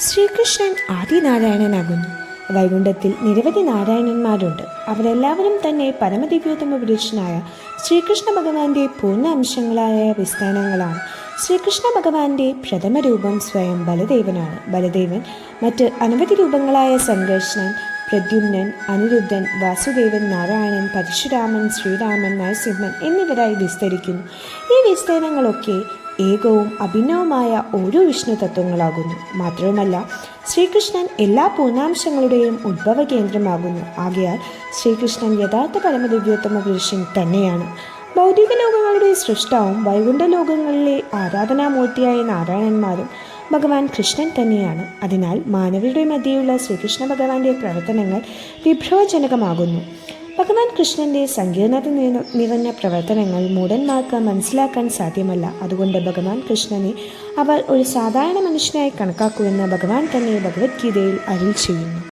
ശ്രീകൃഷ്ണൻ ആദിനാരായണനാകുന്നു. വൈകുണ്ഠത്തിൽ നിരവധി നാരായണന്മാരുണ്ട്. അവരെല്ലാവരും തന്നെ പരമദിവ്യോത്തമ പുരുഷനായ ശ്രീകൃഷ്ണ ഭഗവാന്റെ പൂർണ അംശങ്ങളായ വിസ്താനങ്ങളാണ് ശ്രീകൃഷ്ണ ഭഗവാന്റെ പ്രഥമ രൂപം സ്വയം ബലദേവനാണ്. ബലദേവൻ മറ്റ് അനവധി രൂപങ്ങളായ സംഘർഷണൻ പ്രദ്യുമ്നൻ അനിരുദ്ധൻ വാസുദേവൻ നാരായണൻ പരശുരാമൻ ശ്രീരാമൻ നരസിംഹൻ എന്നിവരായി വിസ്തരിക്കുന്നു. ഈ വിസ്തീർണങ്ങളൊക്കെ ഏകവും അഭിന്നവുമായ ഓരോ വിഷ്ണു തത്വങ്ങളാകുന്നു. മാത്രവുമല്ല ശ്രീകൃഷ്ണൻ എല്ലാ പൂർണാംശങ്ങളുടെയും ഉത്ഭവ കേന്ദ്രമാകുന്നു. ആകയാൽ ശ്രീകൃഷ്ണൻ യഥാർത്ഥ പരമദിവ്യോത്തമ പുരുഷൻ തന്നെയാണ്. ഭൗതിക ലോകങ്ങളുടെ സൃഷ്ടാവും വൈകുണ്ഠ ലോകങ്ങളിലെ ആരാധനാമൂർത്തിയായ നാരായണന്മാരും ഭഗവാൻ കൃഷ്ണൻ തന്നെയാണ്. അതിനാൽ മാനവരുടെ മധ്യയുള്ള ശ്രീകൃഷ്ണ ഭഗവാന്റെ പ്രവർത്തനങ്ങൾ വിഭ്രവജനകമാകുന്നു ഭഗവാൻ കൃഷ്ണന്റെ സങ്കീർണത നിറ- നിറഞ്ഞ പ്രവർത്തനങ്ങൾ മൂടന്മാർക്ക് മനസ്സിലാക്കാൻ സാധ്യമല്ല. അതുകൊണ്ട് ഭഗവാൻ കൃഷ്ണനെ അവർ ഒരു സാധാരണ മനുഷ്യനായി കണക്കാക്കുമെന്ന് ഭഗവാൻ തന്നെ ഭഗവത്ഗീതയിൽ അരുൾ ചെയ്യുന്നു.